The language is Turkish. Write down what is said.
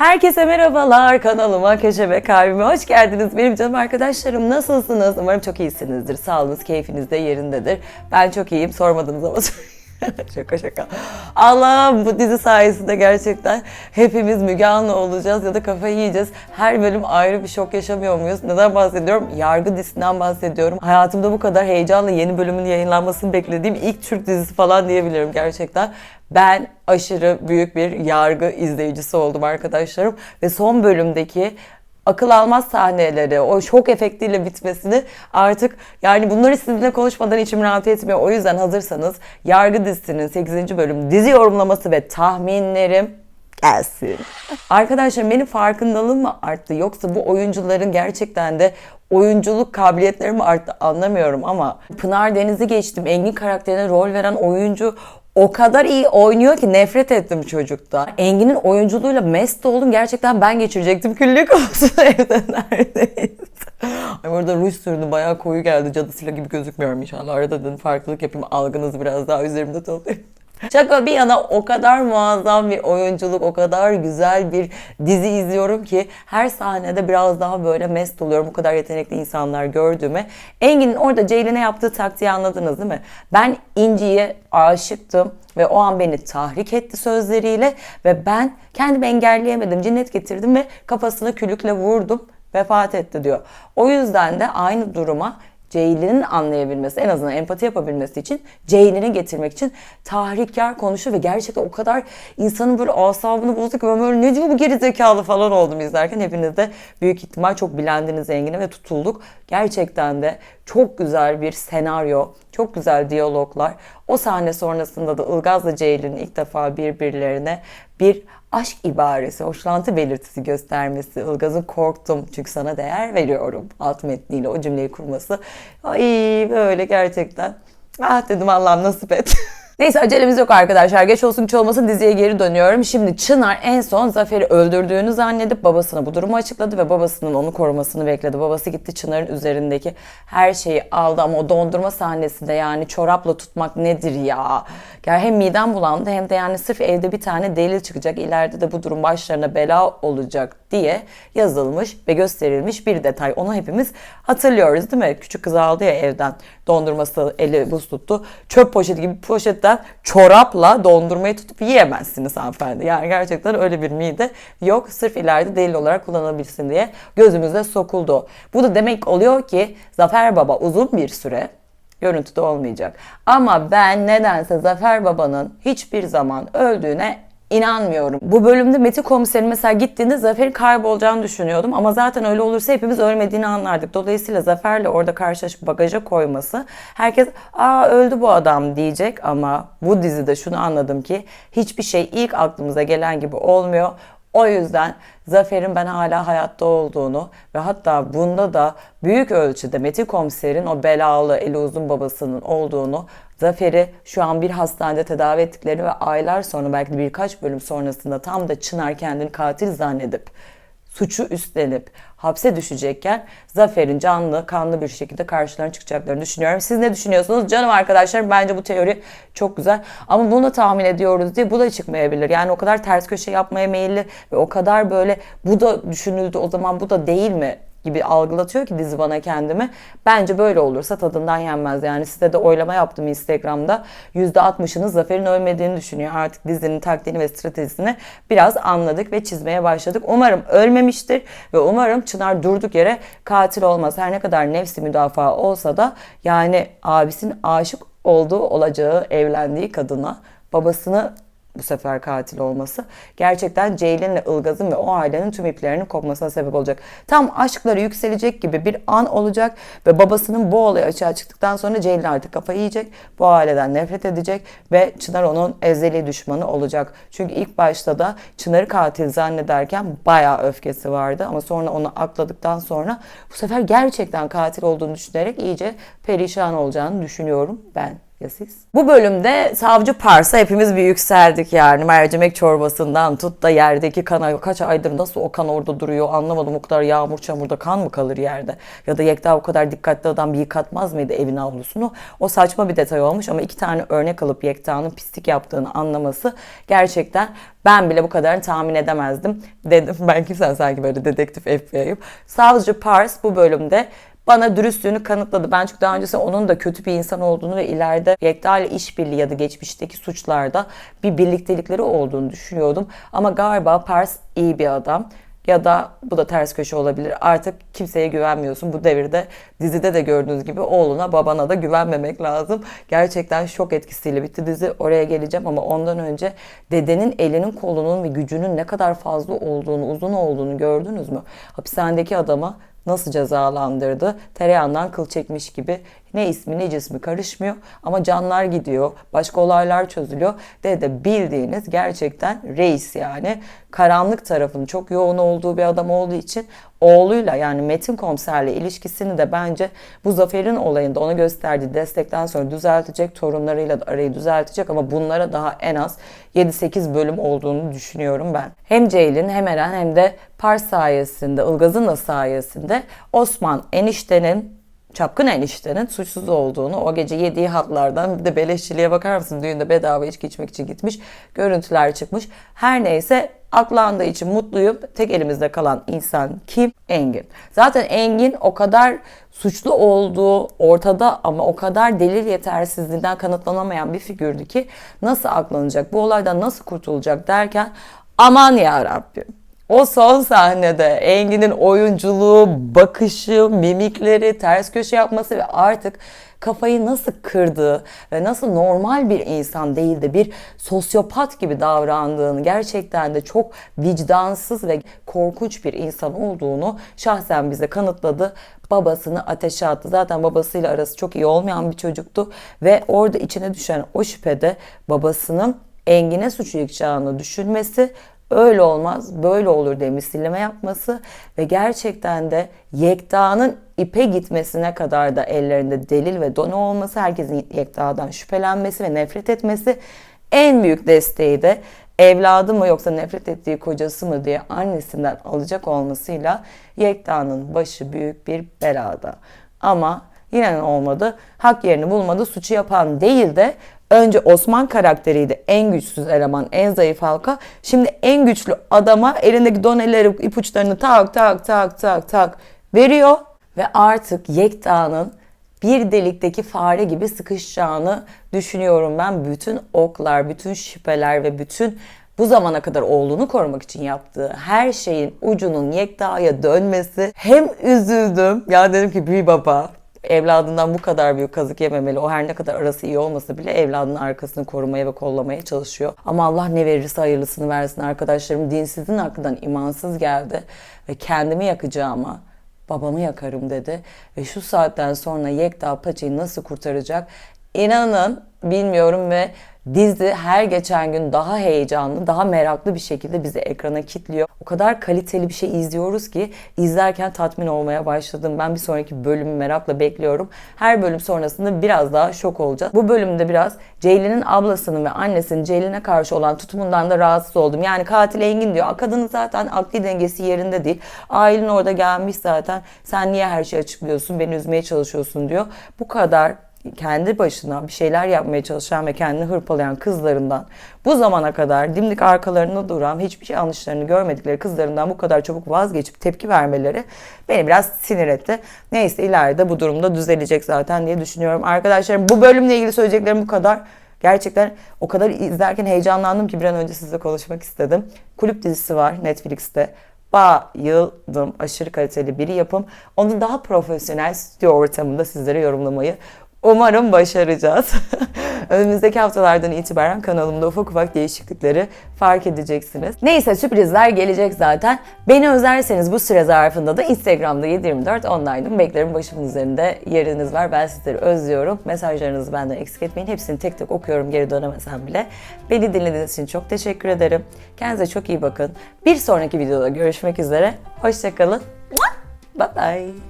Herkese merhabalar kanalıma, köşeme, kalbime hoş geldiniz. Benim canım arkadaşlarım nasılsınız? Umarım çok iyisinizdir. Sağlığınız, keyfiniz de yerindedir. Ben çok iyiyim. Sormadınız ama şaka şaka. Allah'ım bu dizi sayesinde gerçekten hepimiz Müge Anlı olacağız ya da kafayı yiyeceğiz. Her bölüm ayrı bir şok yaşamıyor muyuz? Neden bahsediyorum? Yargı dizisinden bahsediyorum. Hayatımda bu kadar heyecanla yeni bölümün yayınlanmasını beklediğim ilk Türk dizisi falan diyebilirim gerçekten. Ben aşırı büyük bir yargı izleyicisi oldum arkadaşlarım ve son bölümdeki akıl almaz sahneleri, o şok efektiyle bitmesini artık yani bunları sizinle konuşmadan içim rahat etmiyor. O yüzden hazırsanız Yargı dizisinin 8. bölüm dizi yorumlaması ve tahminlerim gelsin. Arkadaşlar benim farkındalığım mı arttı yoksa bu oyuncuların gerçekten de oyunculuk kabiliyetleri mi arttı anlamıyorum ama Pınar Deniz'i geçtim. Engin karakterine rol veren oyuncu o kadar iyi oynuyor ki nefret ettim çocukta. Engin'in oyunculuğuyla mest oldum. Gerçekten ben geçirecektim. Küllük olsun evde neredeyiz. Ay burada ruj sürdüm. Bayağı koyu geldi. Cadısıyla gibi gözükmüyorum inşallah. Arada dedim farklılık yapayım. Algınız biraz daha üzerimde toplayayım. Şaka bir yana o kadar muazzam bir oyunculuk, o kadar güzel bir dizi izliyorum ki her sahnede biraz daha böyle mest oluyorum. Bu kadar yetenekli insanlar gördüğüme. Engin'in orada Ceylin'e yaptığı taktiği anladınız değil mi? Ben İnci'ye aşıktım ve o an beni tahrik etti sözleriyle ve ben kendimi engelleyemedim. Cinnet getirdim ve kafasına külükle vurdum. Vefat etti diyor. O yüzden de aynı duruma Ceylin'in anlayabilmesi, en azından empati yapabilmesi için Ceylin'i getirmek için tahrikkar konuşuyor ve gerçekten o kadar insanın böyle asabını bozdu ki ben böyle ne diyor bu geri zekalı falan oldum izlerken. Hepiniz de büyük ihtimal çok bilendiniz Engin'e ve tutulduk. Gerçekten de çok güzel bir senaryo, çok güzel diyaloglar. O sahne sonrasında da Ilgaz'la Ceylin'in ilk defa birbirlerine bir aşk ibaresi, hoşlantı belirtisi göstermesi. Ilgaz'ın korktum çünkü sana değer veriyorum alt metniyle o cümleyi kurması. Ay böyle gerçekten. Ah dedim Allah'ım nasip et. Neyse acelemiz yok arkadaşlar. Geç olsun güç olmasın diziye geri dönüyorum. Şimdi Çınar en son Zafer'i öldürdüğünü zannedip babasına bu durumu açıkladı ve babasının onu korumasını bekledi. Babası gitti Çınar'ın üzerindeki her şeyi aldı ama o dondurma sahnesinde yani çorapla tutmak nedir ya? Yani hem midem bulandı hem de yani sırf evde bir tane delil çıkacak. ileride de bu durum başlarına bela olacak diye yazılmış ve gösterilmiş bir detay. Onu hepimiz hatırlıyoruz değil mi? Küçük kız aldı ya evden dondurması eli buz tuttu. Çöp poşeti gibi poşetten çorapla dondurmayı tutup yiyemezsiniz hanımefendi. Yani gerçekten öyle bir mide yok. Sırf ileride delil olarak kullanabilsin diye gözümüze sokuldu. Bu da demek oluyor ki Zafer Baba uzun bir süre görüntüde olmayacak. Ama ben nedense Zafer Baba'nın hiçbir zaman öldüğüne inanmıyorum. Bu bölümde Metin komiserin mesela gittiğinde Zafer'in kaybolacağını düşünüyordum ama zaten öyle olursa hepimiz ölmediğini anlardık. Dolayısıyla Zafer'le orada karşılaşıp bagaja koyması herkes aa öldü bu adam diyecek ama bu dizide şunu anladım ki hiçbir şey ilk aklımıza gelen gibi olmuyor. O yüzden Zafer'in ben hala hayatta olduğunu ve hatta bunda da büyük ölçüde Metin komiserin o belalı eli uzun babasının olduğunu Zafer'i şu an bir hastanede tedavi ettiklerini ve aylar sonra belki birkaç bölüm sonrasında tam da Çınar kendini katil zannedip suçu üstlenip hapse düşecekken Zafer'in canlı, kanlı bir şekilde karşılarına çıkacaklarını düşünüyorum. Siz ne düşünüyorsunuz? Canım arkadaşlarım bence bu teori çok güzel. Ama bunu da tahmin ediyoruz diye bu da çıkmayabilir. Yani o kadar ters köşe yapmaya meyilli ve o kadar böyle bu da düşünüldü o zaman bu da değil mi gibi algılatıyor ki dizi bana kendimi. Bence böyle olursa tadından yenmez. Yani size de oylama yaptım Instagram'da. %60'ınız Zafer'in ölmediğini düşünüyor. Artık dizinin taktiğini ve stratejisini biraz anladık ve çizmeye başladık. Umarım ölmemiştir ve umarım Çınar durduk yere katil olmaz. Her ne kadar nefsi müdafaa olsa da yani abisinin aşık olduğu olacağı evlendiği kadına babasını bu sefer katil olması gerçekten Ceylin'le Ilgaz'ın ve o ailenin tüm iplerinin kopmasına sebep olacak. Tam aşkları yükselecek gibi bir an olacak ve babasının bu olay açığa çıktıktan sonra Ceylin artık kafayı yiyecek. Bu aileden nefret edecek ve Çınar onun ezeli düşmanı olacak. Çünkü ilk başta da Çınar'ı katil zannederken bayağı öfkesi vardı ama sonra onu akladıktan sonra bu sefer gerçekten katil olduğunu düşünerek iyice perişan olacağını düşünüyorum ben. Ya siz? Bu bölümde savcı Pars'a hepimiz bir yükseldik yani. Mercimek çorbasından tut da yerdeki kana kaç aydır nasıl o kan orada duruyor anlamadım. O kadar yağmur çamurda kan mı kalır yerde? Ya da Yekta o kadar dikkatli adam bir yıkatmaz mıydı evin avlusunu? O saçma bir detay olmuş ama iki tane örnek alıp Yekta'nın pislik yaptığını anlaması gerçekten ben bile bu kadarını tahmin edemezdim dedim. Ben kimsen sanki böyle dedektif FBI'yim. Savcı Pars bu bölümde bana dürüstlüğünü kanıtladı. Ben çünkü daha öncesinde onun da kötü bir insan olduğunu ve ileride Yekta ile işbirliği ya da geçmişteki suçlarda bir birliktelikleri olduğunu düşünüyordum. Ama galiba Pars iyi bir adam. Ya da bu da ters köşe olabilir. Artık kimseye güvenmiyorsun. Bu devirde dizide de gördüğünüz gibi oğluna babana da güvenmemek lazım. Gerçekten şok etkisiyle bitti dizi. Oraya geleceğim ama ondan önce dedenin elinin kolunun ve gücünün ne kadar fazla olduğunu, uzun olduğunu gördünüz mü? Hapishanedeki adama nasıl cezalandırdı? Tereyağından kıl çekmiş gibi ne ismi ne cismi karışmıyor ama canlar gidiyor. Başka olaylar çözülüyor. Dede bildiğiniz gerçekten reis yani. Karanlık tarafın çok yoğun olduğu bir adam olduğu için oğluyla yani Metin komiserle ilişkisini de bence bu Zafer'in olayında ona gösterdiği destekten sonra düzeltecek. Torunlarıyla da arayı düzeltecek ama bunlara daha en az 7-8 bölüm olduğunu düşünüyorum ben. Hem Ceylin hem Eren hem de Pars sayesinde, Ilgaz'ın da sayesinde Osman eniştenin çapkın eniştenin suçsuz olduğunu o gece yediği hatlardan bir de beleşçiliğe bakar mısın? Düğünde bedava içki içmek için gitmiş görüntüler çıkmış. Her neyse aklandığı için mutluyum. Tek elimizde kalan insan kim? Engin. Zaten Engin o kadar suçlu olduğu ortada ama o kadar delil yetersizliğinden kanıtlanamayan bir figürdü ki nasıl aklanacak bu olaydan nasıl kurtulacak derken aman ya Rabbim o son sahnede Engin'in oyunculuğu, bakışı, mimikleri, ters köşe yapması ve artık kafayı nasıl kırdığı ve nasıl normal bir insan değil de bir sosyopat gibi davrandığını gerçekten de çok vicdansız ve korkunç bir insan olduğunu şahsen bize kanıtladı. Babasını ateşe attı. Zaten babasıyla arası çok iyi olmayan bir çocuktu ve orada içine düşen o şüphede babasının Engin'e suçu düşünmesi öyle olmaz, böyle olur diye misilleme yapması ve gerçekten de Yekta'nın ipe gitmesine kadar da ellerinde delil ve donu olması, herkesin Yekta'dan şüphelenmesi ve nefret etmesi en büyük desteği de evladı mı yoksa nefret ettiği kocası mı diye annesinden alacak olmasıyla Yekta'nın başı büyük bir belada. Ama yine olmadı. Hak yerini bulmadı. Suçu yapan değil de Önce Osman karakteriydi en güçsüz eleman, en zayıf halka. Şimdi en güçlü adama elindeki doneleri, ipuçlarını tak tak tak tak tak veriyor. Ve artık Yekta'nın bir delikteki fare gibi sıkışacağını düşünüyorum ben. Bütün oklar, bütün şüpheler ve bütün bu zamana kadar oğlunu korumak için yaptığı her şeyin ucunun Yekta'ya dönmesi hem üzüldüm. Ya dedim ki büyü baba evladından bu kadar büyük kazık yememeli. O her ne kadar arası iyi olmasa bile evladının arkasını korumaya ve kollamaya çalışıyor. Ama Allah ne verirse hayırlısını versin arkadaşlarım. Dinsizin aklından imansız geldi ve kendimi yakacağıma babamı yakarım dedi. Ve şu saatten sonra Yekta Paça'yı nasıl kurtaracak? İnanın bilmiyorum ve dizi her geçen gün daha heyecanlı, daha meraklı bir şekilde bizi ekrana kilitliyor. O kadar kaliteli bir şey izliyoruz ki izlerken tatmin olmaya başladım. Ben bir sonraki bölümü merakla bekliyorum. Her bölüm sonrasında biraz daha şok olacağız. Bu bölümde biraz Ceylin'in ablasının ve annesinin Ceylin'e karşı olan tutumundan da rahatsız oldum. Yani katil Engin diyor. Kadının zaten akli dengesi yerinde değil. Ailen orada gelmiş zaten. Sen niye her şeyi açıklıyorsun? Beni üzmeye çalışıyorsun diyor. Bu kadar kendi başına bir şeyler yapmaya çalışan ve kendini hırpalayan kızlarından bu zamana kadar dimdik arkalarında duran hiçbir şey yanlışlarını görmedikleri kızlarından bu kadar çabuk vazgeçip tepki vermeleri beni biraz sinir etti. Neyse ileride bu durumda düzelecek zaten diye düşünüyorum. Arkadaşlarım bu bölümle ilgili söyleyeceklerim bu kadar. Gerçekten o kadar izlerken heyecanlandım ki bir an önce sizle konuşmak istedim. Kulüp dizisi var Netflix'te. Bayıldım. Aşırı kaliteli bir yapım. Onu daha profesyonel stüdyo ortamında sizlere yorumlamayı Umarım başaracağız. Önümüzdeki haftalardan itibaren kanalımda ufak ufak değişiklikleri fark edeceksiniz. Neyse sürprizler gelecek zaten. Beni özlerseniz bu süre zarfında da Instagram'da 724 online'ım. Beklerim başımın üzerinde yeriniz var. Ben sizleri özlüyorum. Mesajlarınızı benden eksik etmeyin. Hepsini tek tek okuyorum geri dönemesem bile. Beni dinlediğiniz için çok teşekkür ederim. Kendinize çok iyi bakın. Bir sonraki videoda görüşmek üzere. Hoşçakalın. Bye bye.